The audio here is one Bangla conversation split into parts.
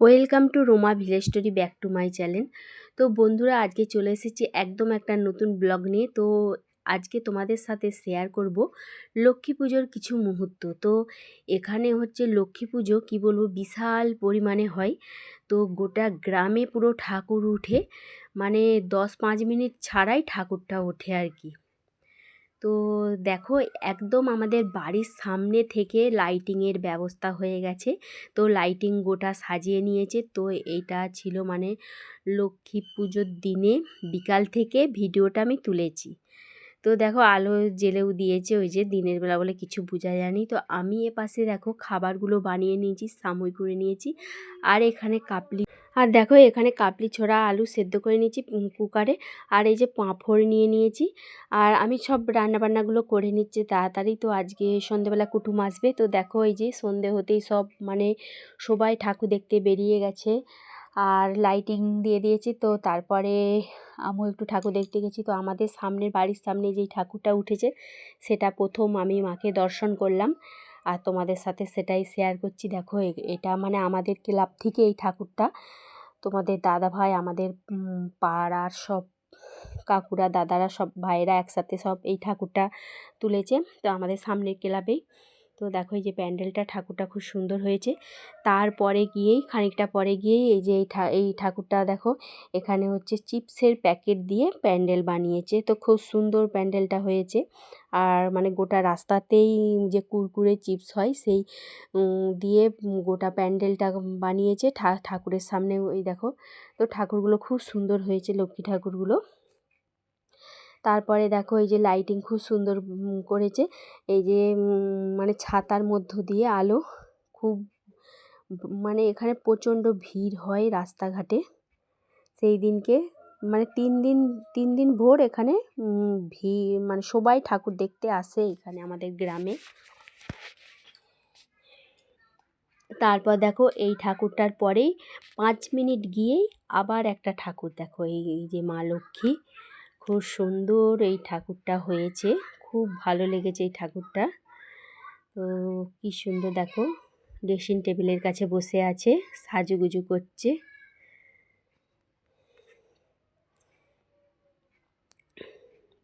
Welcome to Roma village story back to my channel. তো বন্ধুরা, আজকে চলে এসেছি একদম একটা নতুন ব্লগ নিয়ে। তো আজকে তোমাদের সাথে শেয়ার করব লক্ষ্মী পুজোর কিছু মুহূর্ত। তো এখানে হচ্ছে লক্ষ্মী পুজো কী বলব, বিশাল পরিমাণে হয়। তো গোটা গ্রামে পুরো ঠাকুর উঠে মানে দশ পাঁচ মিনিট ছাড়াই ঠাকুরটা ওঠে আর কি। তো দেখো, একদম আমাদের বাড়ির সামনে থেকে লাইটিংয়ের ব্যবস্থা হয়ে গেছে। তো লাইটিং গোটা সাজিয়ে নিয়েছে। তো এইটা ছিল মানে লক্ষ্মী পুজোর দিনে বিকাল থেকে ভিডিওটা আমি তুলেছি। তো দেখো, আলো জেলেও দিয়েছে ওই যে দিনের বেলা বলে কিছু বোঝা যায়নি। তো আমি এ পাশে দেখো, খাবারগুলো বানিয়ে নিয়েছি সাময় করে নিয়েছি। আর এখানে কাপলি আর দেখো এখানে কাপলি ছোড়া আলু সেদ্ধ করে নিয়েছি কুকারে। আর এই যে পাঁপড় নিয়ে নিয়েছি। আর আমি সব রান্নাবান্নাগুলো করে নিচ্ছি তাড়াতাড়ি। তো আজকে সন্ধেবেলা কুটুম আসবে। তো দেখো এই যে সন্ধে হতেই সব মানে সবাই ঠাকুর দেখতে বেরিয়ে গেছে। আর লাইটিং দিয়ে দিয়েছি। তো তারপরে আমিও একটু ঠাকুর দেখতে গেছি। তো আমাদের সামনের বাড়ির সামনে যেই ঠাকুরটা উঠেছে, সেটা প্রথম আমি মাকে দর্শন করলাম। আর তোমাদের সাথে সেটাই শেয়ার করছি। দেখো এটা মানে আমাদের ক্লাব থেকে এই ঠাকুরটা। তোমাদের দাদা ভাই, আমাদের পাড়ার সব কাকুরা, দাদারা, সব ভাইয়েরা একসাথে সব এই ঠাকুরটা তুলেছে। তো আমাদের সামনের ক্লাবেই তো দেখো এই যে প্যান্ডেলটা ঠাকুরটা খুব সুন্দর হয়েছে। তারপরে গিয়েই, খানিকটা পরে গিয়েই এই যে এই ঠাকুরটা দেখো, এখানে হচ্ছে চিপসের প্যাকেট দিয়ে প্যান্ডেল বানিয়েছে। তো খুব সুন্দর প্যান্ডেলটা হয়েছে। আর মানে গোটা রাস্তাতেই যে কুরকুরে চিপস হয়, সেই দিয়ে গোটা প্যান্ডেলটা বানিয়েছে ঠাকুরের সামনে ওই দেখো। তো ঠাকুরগুলো খুব সুন্দর হয়েছে, লক্ষ্মী ঠাকুরগুলো। তারপরে দেখো এই যে লাইটিং খুব সুন্দর করেছে। এই যে মানে ছাতার মধ্য দিয়ে আলো খুব মানে এখানে প্রচণ্ড ভিড় হয় রাস্তাঘাটে। সেই দিনকে মানে তিন দিন তিন দিন ভোর এখানে ভিড় মানে সবাই ঠাকুর দেখতে আসে এখানে আমাদের গ্রামে। তারপর দেখো এই ঠাকুরটার পরেই পাঁচ মিনিট গিয়েই আবার একটা ঠাকুর দেখো এই যে মা লক্ষ্মী। খুব সুন্দর এই ঠাকুরটা হয়েছে। খুব ভালো লেগেছে এই ঠাকুরটা। তো কী সুন্দর দেখো ড্রেসিং টেবিলের কাছে বসে আছে, সাজুগুজু করছে।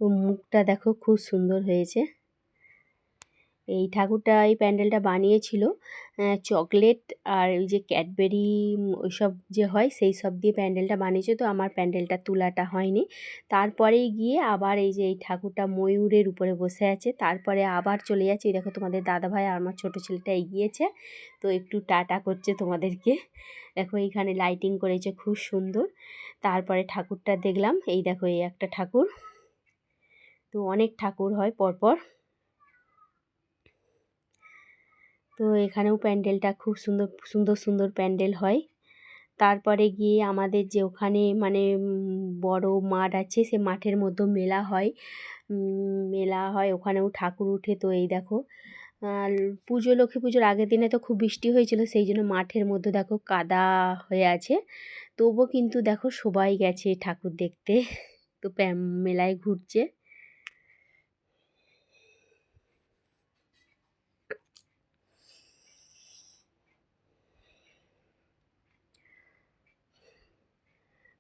ও মুখটা দেখো খুব সুন্দর হয়েছে। এই ঠাকুরটা, এই প্যান্ডেলটা বানিয়েছিল। চকলেট আর ওই যে ক্যাডবেরি ওইসব যে হয়, সেই সব দিয়ে প্যান্ডেলটা বানিয়েছে। তো আমার প্যান্ডেলটা তোলাটা হয়নি। তারপরেই গিয়ে আবার এই যে এই ঠাকুরটা ময়ূরের উপরে বসে আছে। তারপরে আবার চলে যাচ্ছে। দেখো তোমাদের দাদাভাই আর আমার ছোটো ছেলেটা এগিয়েছে। তো একটু টাটা করছে তোমাদেরকে। দেখো এইখানে লাইটিং করেছে, খুব সুন্দর। তারপরে ঠাকুরটা দেখলাম। এই দেখো এই একটা ঠাকুর। তো অনেক ঠাকুর হয় পরপর। তো এখানেও প্যান্ডেলটা খুব সুন্দর সুন্দর সুন্দর প্যান্ডেল হয়। তারপরে গিয়ে আমাদের যে ওখানে মানে বড় মাঠ আছে, সে মাঠের মধ্যে মেলা হয়। মেলা হয়, ওখানেও ঠাকুর উঠে তো এই দেখো পুজো লক্ষ্মী পুজোর আগের দিনে তো খুব বৃষ্টি হয়েছিল, সেই জন্য মাঠের মধ্যে দেখো কাদা হয়ে আছে। তবুও কিন্তু দেখো সবাই গেছে ঠাকুর দেখতে। তো মেলায় ঘুরছে।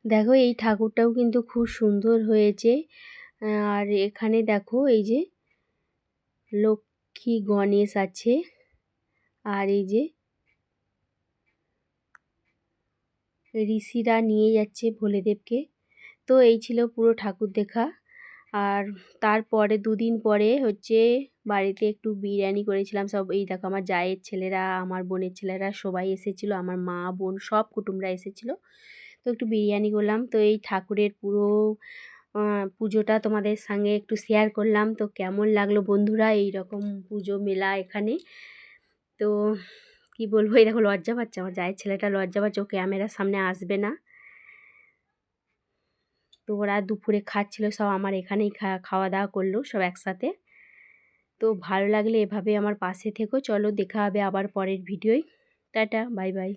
দেখো এই ঠাকুরটাও কিন্তু খুব সুন্দর হয়েছে। আর এখানে দেখো এই যে লক্ষ্মী গণেশ আছে। আর এই যে ঋষিরা নিয়ে যাচ্ছে ভোলেদেবকে। তো এই ছিল পুরো ঠাকুর দেখা। আর তারপরে দুদিন পরে হচ্ছে বাড়িতে একটু বিরিয়ানি করেছিলাম সব। এই দেখো আমার জায়ের ছেলেরা, আমার বোনের ছেলেরা সবাই এসেছিল, আমার মা, বোন, সব কুটুমরা এসেছিল। তো একটু বিরিয়ানি করলাম। তো এই ঠাকুরের পুরো পুজোটা তোমাদের সঙ্গে একটু শেয়ার করলাম। তো কেমন লাগল বন্ধুরা এই রকম পুজো মেলা এখানে? তো কি বলব, এই দেখো লজ্জা পাচ্ছে আমার। জায়ের ছেলেটা লজ্জা পাচ্ছে, ও ক্যামেরার সামনে আসবে না। তো ওরা দুপুরে খাচ্ছিল, সব আমার এখানেই খাওয়া দাওয়া করল সব একসাথে। তো ভালো লাগলে এভাবে আমার পাশে থেকো। চলো দেখা হবে আবার পরের ভিডিওয়। Tata bye bye